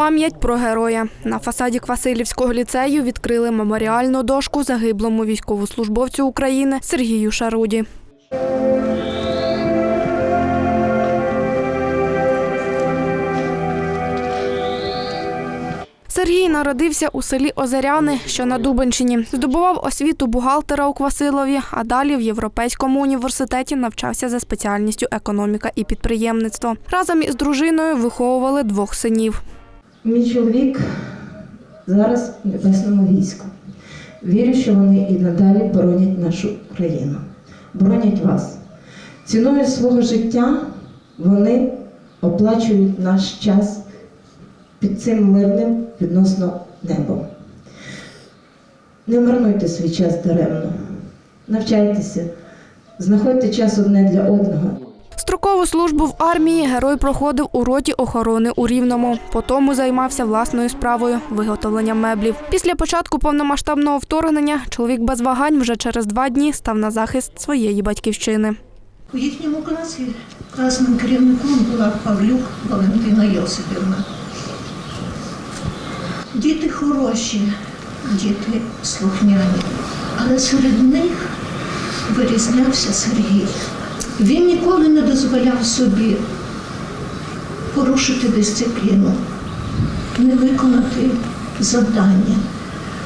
Пам'ять про героя. На фасаді Квасилівського ліцею відкрили меморіальну дошку загиблому військовослужбовцю України Сергію Шаруді. Сергій народився у селі Озеряни, що на Дубенщині. Здобував освіту бухгалтера у Квасилові, а далі в Європейському університеті навчався за спеціальністю економіка і підприємництво. Разом із дружиною виховували двох синів. Мій чоловік зараз в небесному війську. Вірю, що вони і надалі боронять нашу країну, боронять вас. Ціною свого життя вони оплачують наш час під цим мирним відносно небом. Не марнуйте свій час даремно. Навчайтеся, знаходьте час одне для одного. Строкову службу в армії герой проходив у роті охорони у Рівному. Потім займався власною справою виготовленням меблів. Після початку повномасштабного вторгнення чоловік без вагань вже через два дні став на захист своєї батьківщини. У їхньому класі класним керівником була Павлюк Валентина Йосипівна. Діти хороші, діти слухняні, але серед них вирізнявся Сергій. Він ніколи не дозволяв собі порушити дисципліну, не виконати завдання.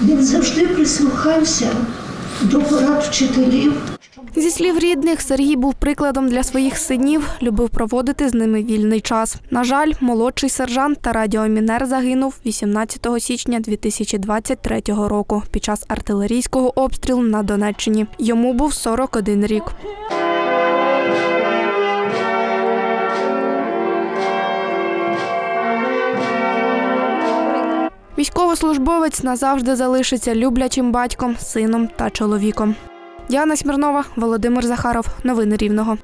Він завжди прислухався до порад вчителів. Зі слів рідних, Сергій був прикладом для своїх синів, любив проводити з ними вільний час. На жаль, молодший сержант та радіомінер загинув 18 січня 2023 року під час артилерійського обстрілу на Донеччині. Йому був 41 рік. Військовослужбовець назавжди залишиться люблячим батьком, сином та чоловіком. Діана Смірнова, Володимир Захаров. Новини Рівного.